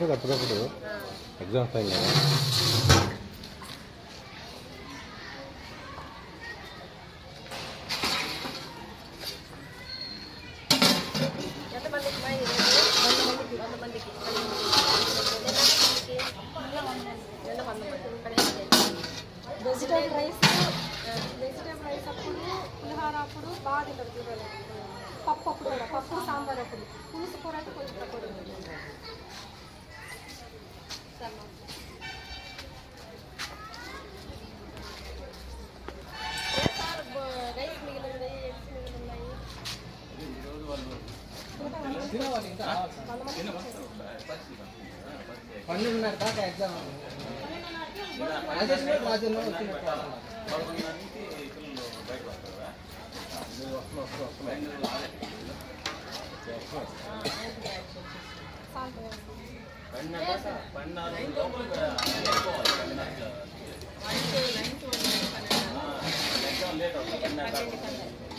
అప్పుడప్పుడు exams time కదా ఎంతమందికి మా ఈరోజు? వంద మందికి వంద మందికి నిన్న వంద మంది పదిహేను కేజీలు. వెజిటేబుల్ రైస్ వెజిటేబుల్ రైస్ అప్పుడు పులిహోర అప్పుడు బాగా తింటారు పిల్లలు పప్పు అప్పుడు కూడా పప్పు సాంబార్ అప్పుడు పులుసు కూర అయితే కొంచెం తక్కువ తింటారు. ఏ సార్ బ- రైస్ మిగిలింది ఎగ్స్ మిగిలిన్నాయి పన్నెండున్నర దాకా ఎగ్జామ్ రాజేష్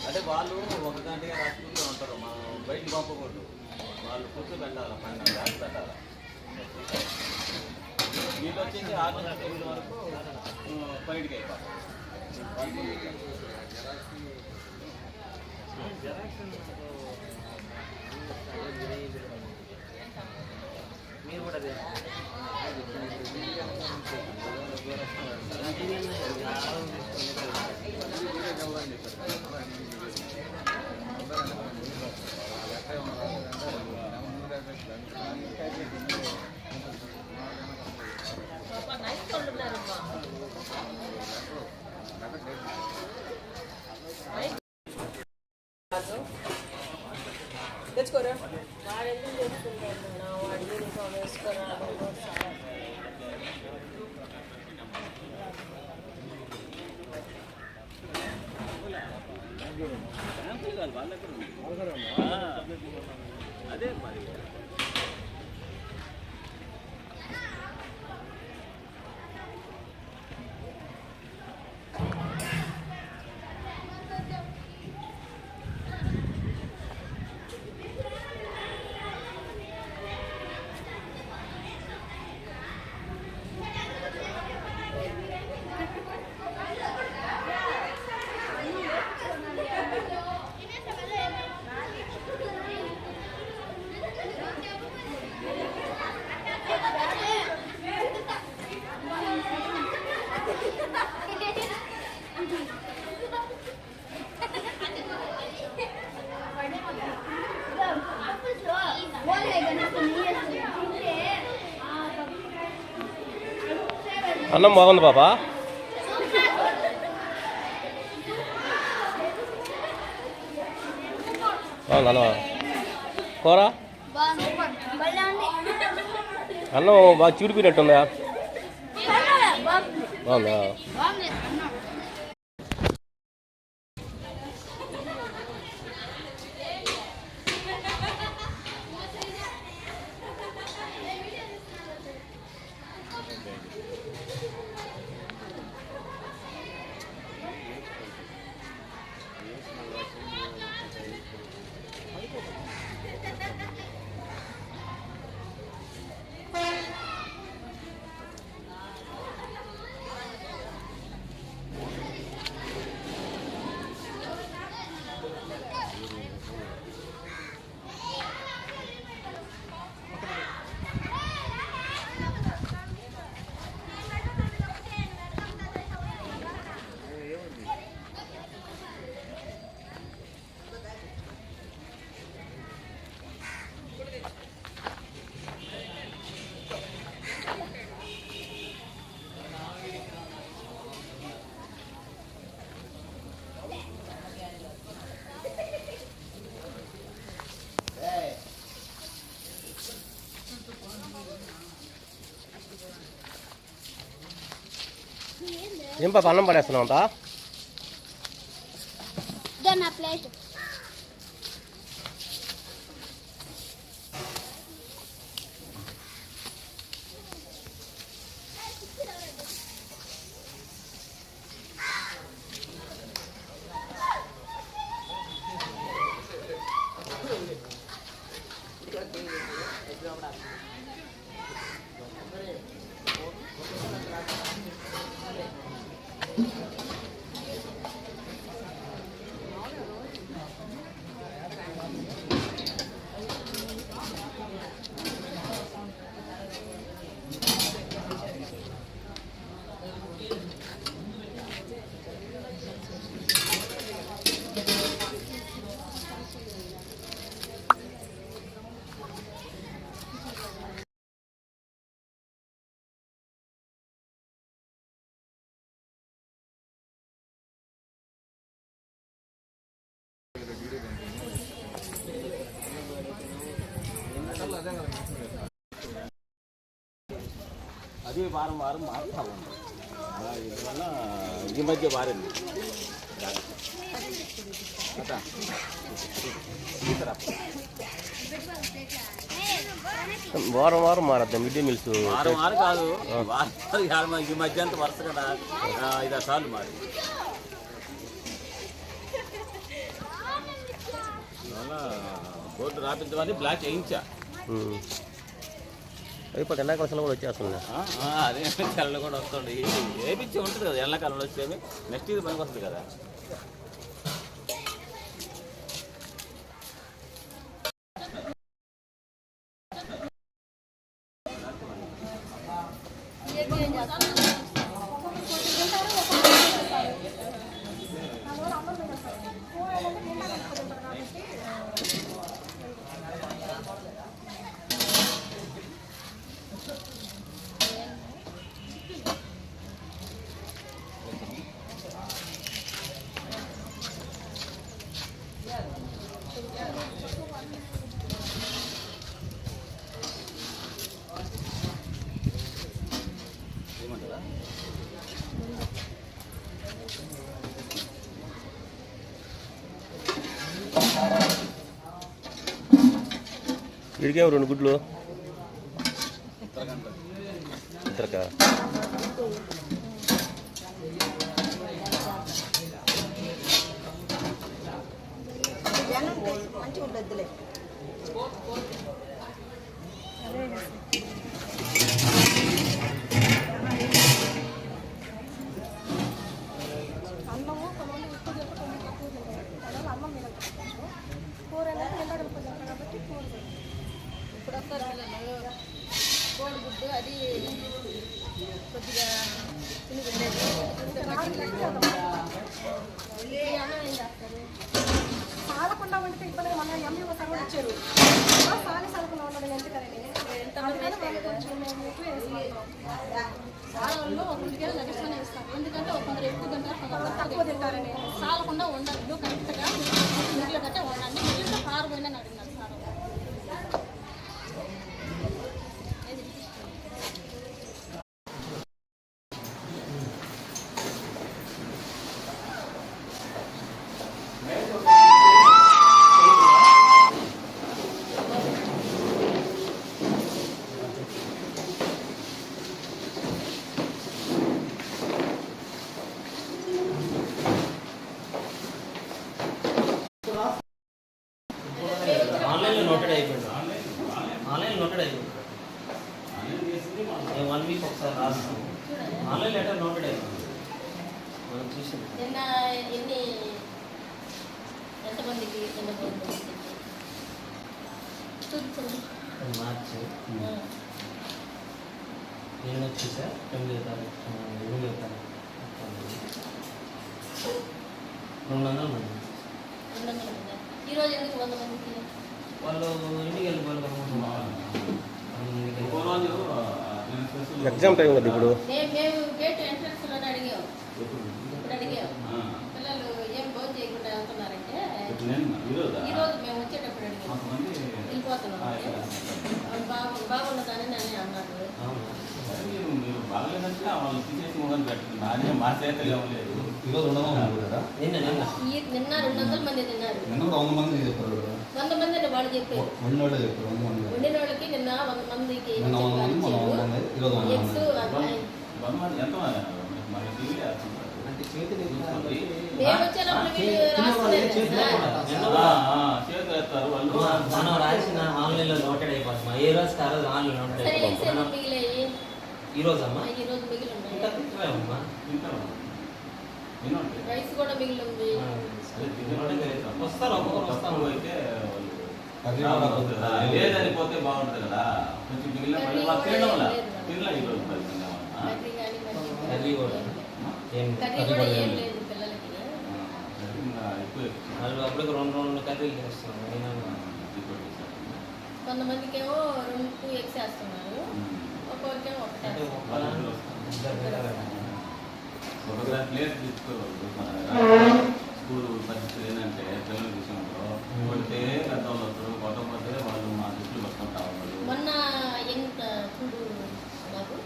అంటే వాళ్ళు ఒక గంటగా రాసుకుంటూ ఉంటారు. మనం బయట పంపకూడదు. వాళ్ళు ఫుడ్ పెట్టాలి? పన్నెండు దాకా పెట్టాలి? వీళ్ళు వచ్చేసి ఆరు నుంచి తొమ్మిది వరకు ఉమ్, బయటికి అయిపోతారు మీరు కూడా అదే. అన్నం బాగుంది పాపా బాగుంది అన్నం. కూర? అన్నం బాగా చూడిపోయినట్టుందా బాగుందా. ఏం పాప అన్నం పడేస్తున్నావు అంతా. అది వారం వారం మారుతా ఉంది. ఆ, ఇందువల్ల ఈ మధ్య. తీసుకురా. వారం వారం మారద్దా మిడ్ డే మీల్స్. వారం వారం కాదు. వారం ఈ మధ్య అంత వరుస కదా. ఐదారు సార్లు మారి. బోర్డు రాపించమని బ్లాక్ వేయించా అయిపోతే ఎండాకాలంలో కూడా వచ్చేస్తుంది అదే చల్ల కూడా వస్తుంది. వేపించి ఉంటుంది కదా ఎండాకాలంలో వచ్చేవి? నెక్స్ట్ ఇది పనికి వస్తుంది కదా. అందువల్ల వీడికేమో రెండు గుడ్లు? ఇద్దరికా అన్నము కొంతమంది ఎక్కువ తింటారు కొంతమంది తక్కువ తింటారు అందువల్ల అన్నం తినకపోవచ్చు కూర అనేది నిండా కలుపుకుంటారు కాబట్టి కూర తింటారు. ఇప్పుడు వస్తారు పిల్లలు కోడిగుడ్డు అది కొద్దిగా తినగుండేది ఈ అన్నం ఏం చేస్తారు సాలకుండా వండితే ఇబ్బంది మన ఎంబీ ఒకసారి కూడా ఇచ్చారు సాలి సలకుండా ఉండడం ఎందుకని అందుకని వాళ్ళు కొంచెం మేము ఎక్కువ వేసుకుంటాం సాలలో ఒక ఉల్లిగడ్డ లభిస్తూనే ఇస్తారు ఎందుకంటే ఒక కొందరు ఎక్కువ తింటారు కొందరు తక్కువ సాగకుండా ఉండద్దు ఉండదు కరెక్ట్గా మిగిలిన కంటే ఉండండి మిగిలిన కారు పోయినా అడిగినారు సార్ ఆన్లైన్లో నోటెడ్ అయిపోయింది ఆన్లైన్ నోటెడ్ అయిపోయింది నేను వన్ వీక్ ఒకసారి రాస్తాను ఆన్లైన్ లెటర్ నోటెడ్ అయిపోయింది మనం చూసింది నిన్న ఎన్ని ఎంతమందికి చూపించండి మార్చి. నేను వచ్చేసా? తొమ్మిదో తారీఖు. ఎనిమిదో తారీఖు. రెండు వందల మంది. రెండు వందల మంది? ఈరోజు ఎందుకు వంద మందికి? వాళ్ళు ఇంటికి వెళ్ళిపోవాలి ఎగ్జామ్ టైం కదా ఇప్పుడు? మేము మేము గేట్ ఎంట్రన్స్లోనే అడిగాం. ఇప్పుడు అడిగాం పిల్లలు ఏం భోజనం చేయకుండా వెళ్తున్నారంటే ఈరోజా ఈ రోజు మేము వచ్చేటప్పుడు అడిగాం కొంతమంది వెళ్ళిపోతున్నాం అంటే బాగు బాగున్నదని అని అన్నాడు అవునా మీరు మీరు బాగలేదంటే వాళ్ళు తీసేసి మొహన్ పెట్టుకున్నా నానే మా చేతలు ఇవ్వలేదు ఈరోజు ఉండమన్నారు కదా నిన్న నిన్న ఈ నిన్న రెండు వందల మంది తిన్నారు నిన్న కూడా వంద మంది చెప్పారు కదా వంద మంది అని వాళ్ళు చెప్పారు వండిన వాళ్ళే చెప్పారు వంద మంది కాదు. వండిన వాళ్ళకి నిన్న వంద మందికి నిన్న వంద మంది మన వంద మంది ఈరోజు వంద ఎగ్స్ మంది వంద మంది ఎంత మన టీవీ ఆ, చేతులు మనం రాసిన ఆన్లైన్లో నోటెడ్ అయిపోతున్నాం ఏ రోజు ఆ రోజు ఆన్లైన్ నోటెడ్ మిగిలాయి? ఈ రోజు అమ్మా ఈ రోజు మిగిలి ఇంకా తింటామమ్మా వినండి రైస్ కూడా మిగిలి ఉంది వస్తారు ఒక్కొక్కరు వస్తాం. తక్కువ అయితే వాళ్ళు కర్రీ కూడా కొద్దిగా ఆ, లేదని పోతే బాగుంటుంది కదా. కొంచెం మిగిలిన మళ్ళీ మాకు తినడం ఈరోజు కర్రీ కూడా. ఏం కర్రీ కూడా ఏం లేదు పిల్లలకి. ఆ, కర్రీ ఇంకా ఎక్కువ వాళ్ళు అప్పటికి రెండు రెండు కర్రీలు చేస్తాం అయినా ఎక్కువ చేశారు. కొంతమందికి ఏమో రెండు టూ ఎగ్స్ వేస్తున్నారు. ఒక్కొక్కరికేమో ఒకటే. ఒక తీసుకోవాలి. స్కూల్ పరిస్థితి ఏంటంటే పిల్లల విషయంలో కొడితే పెద్దవాళ్ళు వస్తారు కొట్టకపోతే వాళ్ళు మా దృష్టిలో వస్తుంటా మొన్న ఎంత చూడు నాకు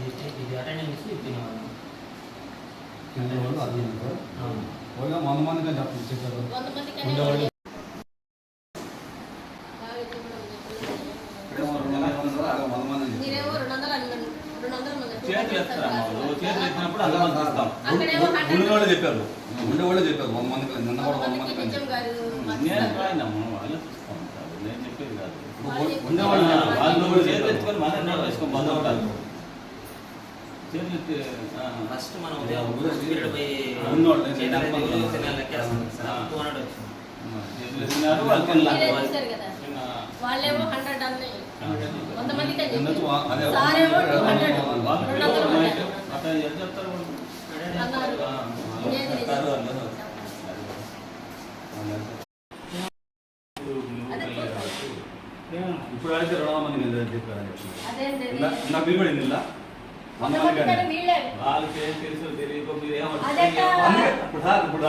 ఇది- అటెండెన్స్ తినేవాళ్ళం తినే వాళ్ళు అది. పోయినా వంద మంది కానీ చెప్పండి. చెప్పారు మందికి ఉండేవాళ్ళు. చేతులు ఎత్తారు వాళ్ళు చేతులు ఎత్తినప్పుడు అది మనం చూస్తాం అక్కడేమో ఉండే వాళ్ళే చెప్పారు. ఉండే వాళ్ళే చెప్పారు. వంద మంది కానీ నిన్న కూడా వంద మంది కొంతమందికి కానీ నిజం కాదు నేను ఉండేవాళ్ళు మన వేసుకొని బంద్ ఉంటారు చేతులు ఎత్తి ఆ, ఫస్ట్ మనం ఉదయం వాళ్ళేమో హండ్రెడ్ అన్నాయి కొంతమందికి. సారేమో టూ హండ్రెడ్ రెండు వందలు అన్నారు. అట్లా ఎంత చెప్తారు వాళ్ళు? అన్నారు ఆ, ఇదేంటి నిజం? చెప్తారు వాళ్ళు. అదే ఇప్పుడు అయితే రెండు వందల మంది నేను చెప్పారు నాకు నిలబడింది ఇలా? వాళ్ళకి ఏం తెలుసు తెలియక మీరు ఇప్పుడు సార్ ఇప్పుడు.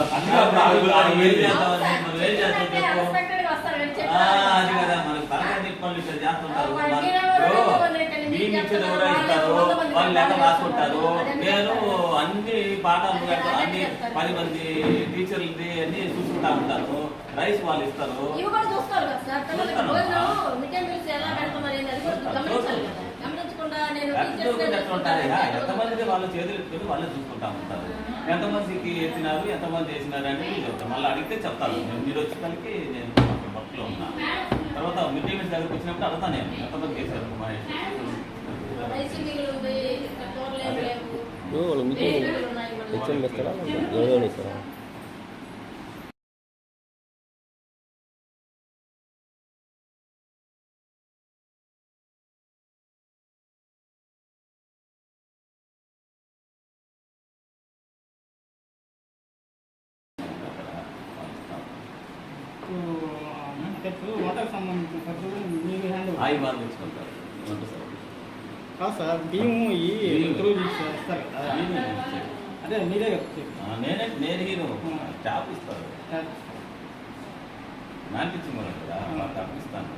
అది కదా మనకి ఇట్లా చేస్తుంటారు. వాళ్ళు కూడా ఇస్తారు. లెక్క రాసుకుంటారు. నేను. అన్ని పాఠాలు అన్ని. పది మంది టీచర్లది అన్ని చూసుకుంటా ఉంటాను రైస్ వాళ్ళు ఇస్తారు ఇవి కూడా చూసుకోవాలి కదా సార్ పిల్లలకి చూస్తాను. భోజనం మిడ్ డే మీల్స్ ఎలా పెడతామని అది కూడా చూస్తాను. గమనించాలి కదా గమనించకుండా నేను ఎట్లా టీచర్స్ ఎట్లా ఉంటారు ఇక? ఎంతమంది వాళ్ళు చేతులు ఎత్తుకొని వాళ్ళే చూసుకుంటా ఉంటారు ఎంతమందికి ఎత్తినారు ఎంతమంది వేసినారు అని చెప్తాను మళ్ళీ అడిగితే చెప్తాను నేను మీరు వచ్చేసరికి నేను వర్క్లో ఉన్నా తర్వాత మిడ్ డే మీల్స్ దగ్గరికి వచ్చినప్పుడు అడుగుతాను నేను ఎంతమంది వేసారు మా కూరలు ఏం వంటకు సంబంధించిన ఖర్చులు మీరు హ్యాండ్ ఆయి బాగా తెచ్చుకుంటారు. వంట సార్ కాదు సార్ బియ్యం ఈ బియ్యం. త్రూ ఇస్తారు కదా. అదే మీరే నేనే నేను హీరో. ట్యాప్ ఇస్తారు. మ్యాన్ టీచింగ్ వాళ్ళు కదా ఇస్తాను.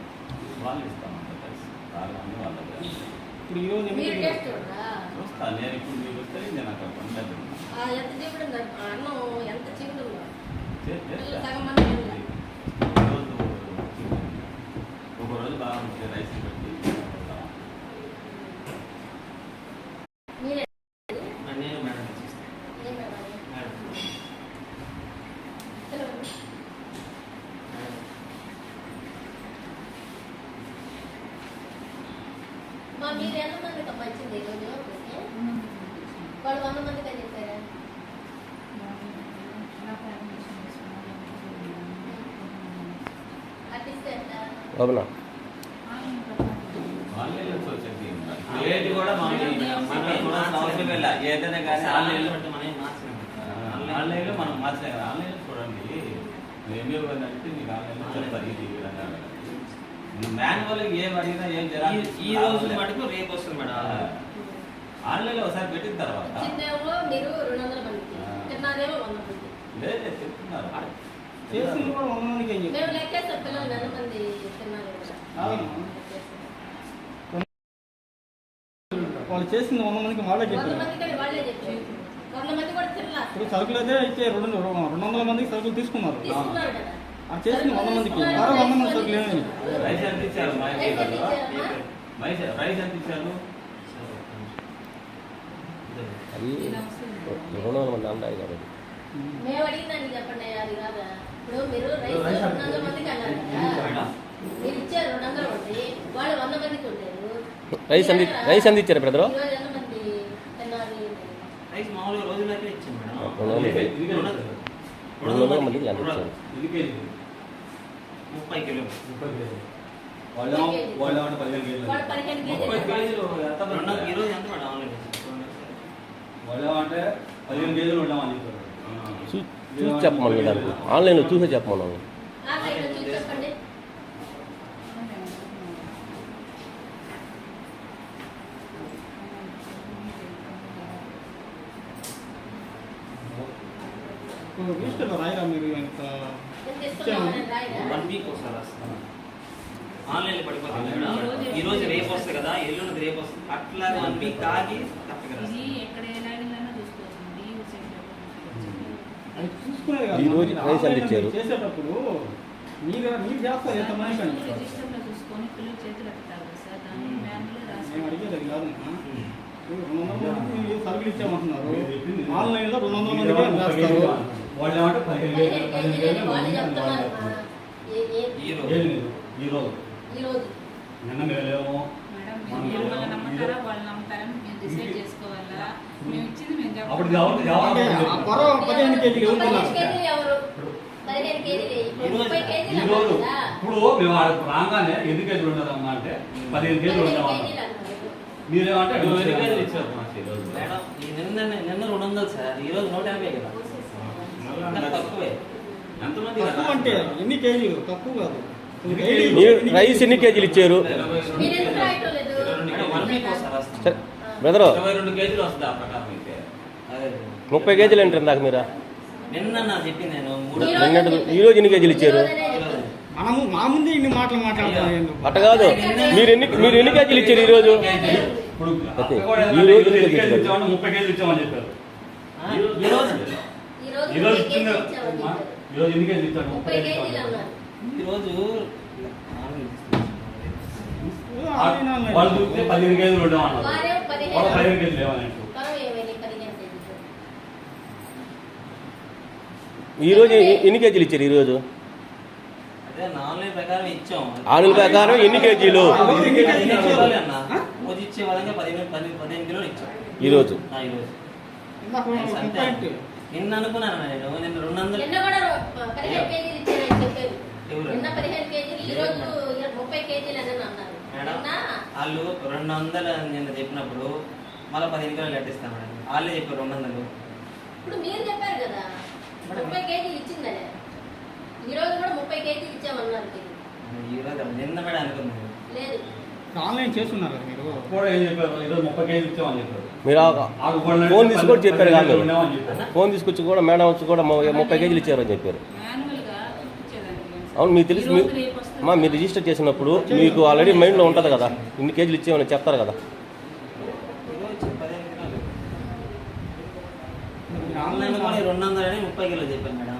వాళ్ళు ఇస్తాను అంత కలిసి వాళ్ళు అన్ని వాళ్ళ. ఇప్పుడు చూస్తాను నేను ఇప్పుడు మీరు వస్తే నేను అక్కడ పని లేదు. ఆ ఎంత చీపుడు అన్నం ఎంత చీపుడు ఉందో చే- పిల్లలు చేస్తా. సగం మంది తినలేదు. రోజు ఒక రోజు బాగుంటుంది రైస్ పెట్టి. నేను మేడం మీరు ఎంత మందికి ఇచ్చింది ఈరోజు? వాళ్ళు వంద మందికి అని చెప్పారా ఎట్లా? బాబునా ఆన్లైన్లో వచ్చేది ఏది కూడా మనం మనం చూడాల్సిన అవసరం లేదు ఏదైనా కానీ ఆన్లైన్లో అంటే మనం ఏం మార్చలేము. ఆన్లైన్లో మనం మార్చలేము కదా ఆన్లైన్లో చూడండి ఏమీ అంటే మీకు ఆన్లైన్లో చెప్తారు ఇది ఈ విధంగా ఏం అడిగినా ఏం ఈ- రోజు మటుకు రేపు వస్తుంది మేడం ఆన్లైన్లో ఒకసారి పెట్టిన తర్వాత. మీరు రెండు వందల మంది లేదు చెప్తున్నారు. కూడా వంద మందికి ఏం. వాళ్ళు చేసింది వంద మందికి వాళ్ళే చెప్పారు. సరుకులు అయితే ఇచ్చే రెండు రెండు వందల మందికి సరుకులు తీసుకున్నారు. వంద మందికి. మరో వంద మంది సరుకులు ఏమైంది రైస్ ఎంత ఇచ్చారు మా రైస్ ఎంత ఇచ్చారమ్మా? రైస్ రైస్ ఎంత ఇచ్చారు? అది రెండు వందల మంది అన్నాయి కాబట్టి. మేము అడిగిందని చెప్పండి అది కాదా? ఇప్పుడు మీరు రైస్ రెండు వందల మందికి అన్నారు కదా. మీరు ఇచ్చారు రెండు వందల మంది వాళ్ళు వంద మందికి ఉంటారు రైస్ అంది రైస్ ఎంత ఇచ్చారు బ్రదరు? రైస్ మామూలుగా రోజులకే ఇచ్చాం మేడం. రెండు వందలు మందికి ఎంత ఇచ్చారు ముప్పై కిలో ముప్పై కేజీలు వాళ్ళు వాళ్ళు ఏమంటే పదిహేను కేజీలు ముప్పై కేజీలు కేజీలు ఎంత రెండు ఈ రోజు ఎంత మేడం? ఆన్లైన్ వాళ్ళు ఏమంటే పదిహేను కేజీలు ఉంటామని చెప్పారు. చూసి చెప్పమని దానికి ఆన్లైన్లో చూసే చెప్పమన్నాను ఆన్లైన్లో చూసి చెప్పండి ఇప్పుడు రిజిస్టర్లో రాయరా మీరు ఎంత వన్ వీక్ ఒకసారి వస్తాను ఆన్లైన్లో పడిపోతుంది ఈ రోజు రేపు వస్తుంది కదా. ఎల్లుండి రేపు వస్తుంది. అట్లా వన్ వీక్ ఆగి ఈ రోజు ఇచ్చారు? చేసేటప్పుడు మీరు మీరు చేస్తారు ఎంత మంది మేము. అడిగేది అది కాదు రెండు వందల మీరు సరుకులు ఇచ్చామంటున్నారు. ఆన్లైన్లో రెండు వందల వేస్తారు వాళ్ళు ఏమంటే పదిహేను కేజీలు పదిహేను ఈ రోజు. ఈ రోజు. రోజు. నిన్న మేలేమో అప్పుడు పదిహేను కేజీలు కేజీలు ఇప్పుడు మేము రాగానే ఎన్ని కేజీలు ఉండదమ్మా అంటే పదిహేను కేజీలు ఉండేవాళ్ళం. మీరేమంటే నిన్న నిన్న రెండు వందలు సార్. ఈ రోజు నూట యాభై కదా. తక్కువే. అంటే ఎన్ని కేజీలు? తక్కువ కాదు. రైస్ ఎన్ని కేజీలు ఇచ్చారు? బ్రదరు. ముప్పై కేజీలు ఏంటి ఇందాక మీరు. నిన్న నా చెప్పి నేను. మూడు ఈ రోజు నిన్నటి ఈ రోజు ఎన్ని కేజీలు ఇచ్చారు. మనము మా ముందే ఇన్ని మాటలు అట్ట కాదు. మీరు ఎన్ని మీరు ఎన్ని కేజీలు ఇచ్చారు ఈ రోజు ఇప్పుడు ఓకే. అక్క కూడా ఈ రోజు ముప్పై కేజీలు ఇచ్చామని చెప్పారు. ఆ, ఈ రోజు ఈ రోజు ఈ రోజు ముప్పై ఇచ్చింది కేజీలు ఇచ్చామని ఆ, చెప్పారు. ఈ రోజు ఎన్ని కేజీలు ఇచ్చారు ముప్పై కేజీలు అన్నారు. ఈ రోజు వాళ్ళు చూస్తే పదిహేను కేజీలు ఉండమన్నారు వాళ్ళు పదిహేను పదిహేను కేజీలు లేవని పొలం ఏమైనా పదిహేను కేజీలు ఈ రోజు ఎ- ఎన్ని కేజీలు ఇచ్చారు ఈ రోజు అదే నా ఆన్లైన్ ప్రకారం ఇచ్చాం. ఆనుల ప్రకారం ఎన్ని కేజీలు? పదిహేను నిన్న అనుకున్నాను నేను నిన్న రెండు వందలు నిన్న కూడా రో- పదిహేను కేజీలు ఇచ్చారని చెప్పారు? నిన్న పదిహేను కేజీలు ఈ రోజు ముప్పై కేజీలు అని అన్నారు. వాళ్ళు రెండు వందలు నిన్న చెప్పినప్పుడు మళ్ళీ పదిహేను కిలోలు కట్టిస్తాం మేడం. వాళ్ళే చెప్పారు రెండు వందలు. ఇప్పుడు మీరు చెప్పారు కదా ముప్పై కేజీలు ఇచ్చిందనే. ఈ రోజు కూడా ముప్పై కేజీలు ఇచ్చామన్నారు. ఈ రోజు నిన్న మేడం అనుకున్నాను. లేదు. ఆన్లైన్ చేస్తున్నారు కదా మీరు? కూడా ఏం చెప్పారు? ఈరోజు ముప్పై కేజీలు ఇచ్చామని చెప్పారు. మీరు ఆ- ఆకు కూడా ఫోన్ తీసుకొని చెప్పారు కాదు. ఫోన్ తీసుకొచ్చి కూడా మేడం వచ్చి కూడా ము- ముప్పై కేజీలు ఇచ్చారని చెప్పారు. అవును మీకు తెలుసు మీ- మీరు రిజిస్టర్ చేసినప్పుడు మీకు ఆల్రెడీ మైండ్లో ఉంటుంది కదా ఇన్ని కేజీలు ఇచ్చామని చెప్తారు కదా. రెండు ముప్పై కిలోలు చెప్పాను మేడం.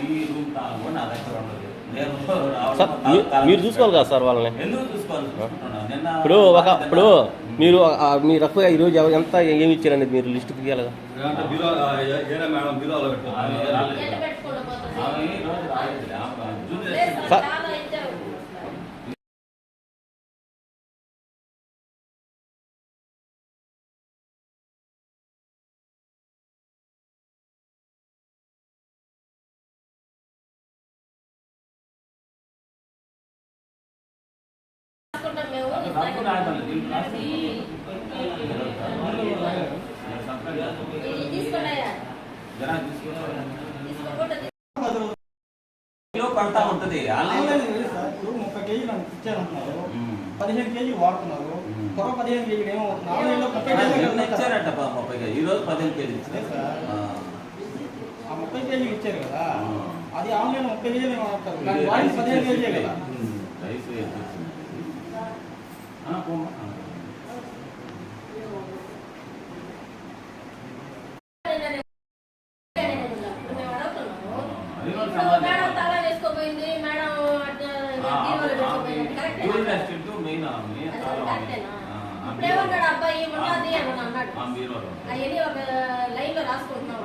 ఈ రూమ్ తాగు నా దగ్గర ఉండదు. నేను సార్ రావడం మీ- కాలం మీరు చూసుకోవాలి కదా సార్ వాళ్ళని. ఇప్పుడు ఒక ఇప్పుడు మీరు మీ రఫ్గా ఈరోజు ఎవ- ఎంత ఏమి ఇచ్చారనేది మీరు లిస్ట్ తీయాలి కదా పడతా ఉంటది. ముప్పై కేజీలు ఇచ్చారంటున్నారు. పదిహేను కేజీలు వాడుతున్నారు. త్వర పదిహేను కేజీలు ఏమో ఆన్లైన్లో ముప్పై కేజీలు. ఇచ్చారట ముప్పై కేజీ. ఈ రోజు పదిహేను కేజీలు ఇచ్చారు. ఆ. ఆ ముప్పై కేజీలు ఇచ్చారు కదా. అది ఆన్లైన్ ముప్పై కేజీలు ఏమో వాడతారు ఇది దాని వాడి రైస్ పదిహేను కేజీలే కదా. అబ్బాయి ఉన్నది అని అన్నాడు. ఆ బీరోలో. అవన్నీ ఒక లైన్లో రాసుకుంటున్నాం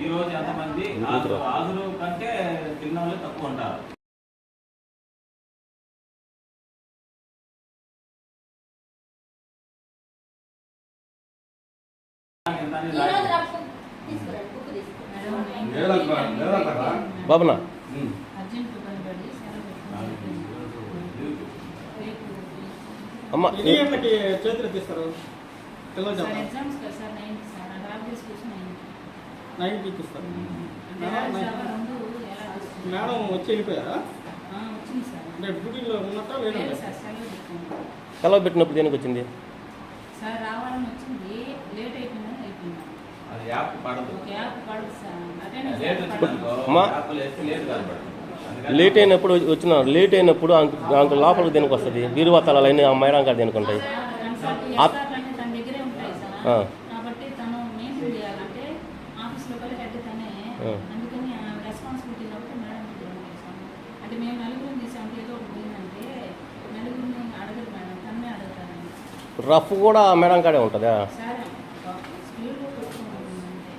ఈ రోజు ఎంతమంది. హాజరు కంటే తిన్న వాళ్ళు తక్కువ ఉంటారు. నైన్కి ఇస్తారు ఎలా తీసుకుంటారు? మేడం వచ్చి వెళ్ళిపోయారా? ఆ, వచ్చింది సార్ అంటే డ్యూటీలో ఉన్నట్ట సెలవు పెట్టినప్పుడు దేనికి వచ్చింది? సార్ రావాలని వచ్చింది. లేట్ అయినప్పుడు వచ్చిన లేట్ అయినప్పుడు ఆమె లోపలికి దేనికి వస్తుంది? బీరువా తలాలు అన్నీ ఆ మేడం కాడ దేనికి ఉంటాయి? సార్ కన్సల్ట్ ఆ- ఎస్ఆర్లన్నీ తన దగ్గరే ఉంటాయి ఆ. సార్ కాబట్టి తను మెయింటైన్ చేయాలంటే ఆఫీస్లో కూడా హెడ్ తనే ఆ. అందుకని రెస్పాన్సిబిలిటీ కాబట్టి మేడం దగ్గర ఉంది సార్ అంటే మేము నలుగురిని తీసామంటే ఏదో ఒకటి పోయిందంటే నలుగురిని అడగదు మేడం తన్నే అడుగుతారండి రఫ్ కూడా ఆ మేడం కాడే ఉంటుందా సార్ స్పీడ్గా పెట్టుకుంటుంది అంతే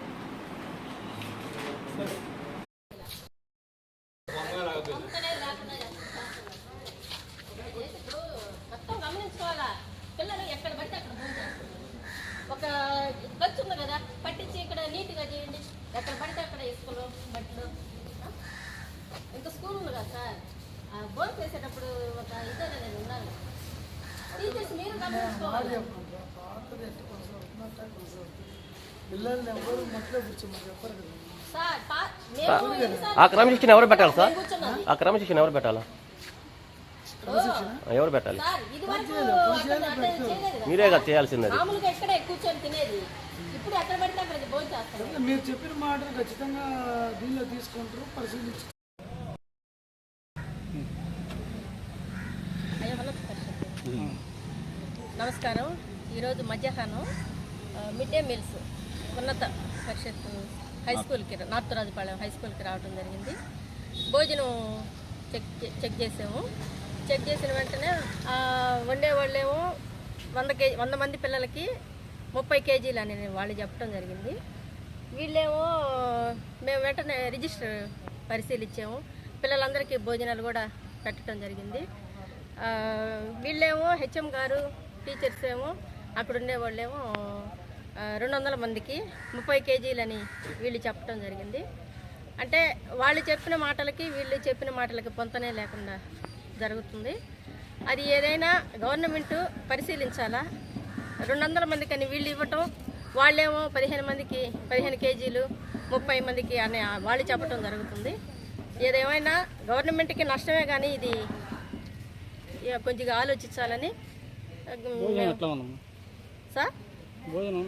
అంతనే లేకుండా చేస్తున్నారు. ఇప్పుడు మొత్తం గమనించుకోవాలా పిల్లలు ఎక్కడ పడితే అక్కడ భోజనం ఒక ఖర్చు ఉంది కదా పట్టించి ఇక్కడ నీట్గా చేయండి. ఎక్కడ పడితే అక్కడ స్కూల్ బట్టలు? ఇంకా స్కూల్ ఉంది కదా సార్? ఆ భోజనం చేసేటప్పుడు ఒక ఇది అనేది ఉండాలి టీచర్స్ మీరు గమనించుకోవాలి. పిల్లల్ని ఎవరు మట్లో కూర్చోమని చెప్పరు కదా. ఆ క్రమశిక్షణ ఎవరు పెట్టాలి సార్. ఆ క్రమశిక్షణ ఎవరు పెట్టాలా? ఎవరు పెట్టాలి? మీరే కదా చేయాల్సింది మీరు చెప్పిన మాటలు ఖచ్చితంగా దీనిలో తీసుకుంటారు పరిశీలించి. నమస్కారం. ఈరోజు మధ్యాహ్నం మిడ్ డే మీల్స్ ఉన్నత పరిషత్ హై స్కూల్కి నార్త్ రాజుపాలెం హై స్కూల్కి రావడం జరిగింది. భోజనం చెక్ చే- చెక్ చేసాము. చెక్ చేసిన వెంటనే వండేవాళ్ళేమో వంద కేజీ వంద మంది పిల్లలకి ముప్పై కేజీలు అని వాళ్ళు చెప్పడం జరిగింది. వీళ్ళేమో మేము వెంటనే రిజిస్టర్ పరిశీలించాము. పిల్లలందరికీ భోజనాలు కూడా పెట్టడం జరిగింది. వీళ్ళేమో హెచ్ఎం గారు టీచర్స్ ఏమో అక్కడ ఉండేవాళ్ళేమో రెండు వందల మందికి ముప్పై కేజీలని వీళ్ళు చెప్పడం జరిగింది. అంటే వాళ్ళు చెప్పిన మాటలకి వీళ్ళు చెప్పిన మాటలకి పొంతనే లేకుండా జరుగుతుంది. అది ఏదైనా గవర్నమెంట్ పరిశీలించాలా? రెండు వందల మందికి అని వీళ్ళు ఇవ్వటం వాళ్ళేమో పదిహేను మందికి పదిహేను కేజీలు ముప్పై మందికి అని వాళ్ళు చెప్పడం జరుగుతుంది. ఏదేమైనా గవర్నమెంట్కి నష్టమే కానీ ఇది కొంచెం ఆలోచించాలని సార్? భోజనం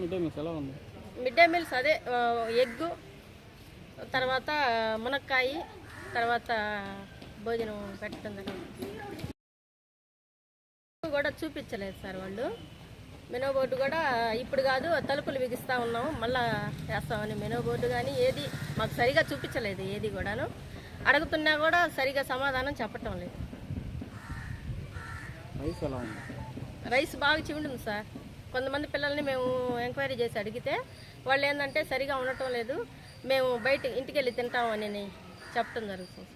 మిడ్ డే మీల్స్ అదే ఎగ్గు తర్వాత మునక్కాయ తర్వాత భోజనం జరిగింది కూడా చూపించలేదు సార్ వాళ్ళు. మెనో బోర్డు కూడా ఇప్పుడు కాదు తలుపులు బిగిస్తూ ఉన్నాము మళ్ళా వేస్తామని మెనో బోర్డు కానీ ఏది మాకు సరిగా చూపించలేదు ఏది కూడాను. అడుగుతున్నా కూడా సరిగా సమాధానం చెప్పటం లేదు. రైస్ బాగా చివింటుంది సార్. కొంతమంది పిల్లల్ని మేము ఎంక్వైరీ చేసి అడిగితే వాళ్ళు ఏంటంటే సరిగా ఉండటం లేదు మేము బయట ఇంటికి వెళ్ళి తింటామని చెప్పడం జరుగుతుంది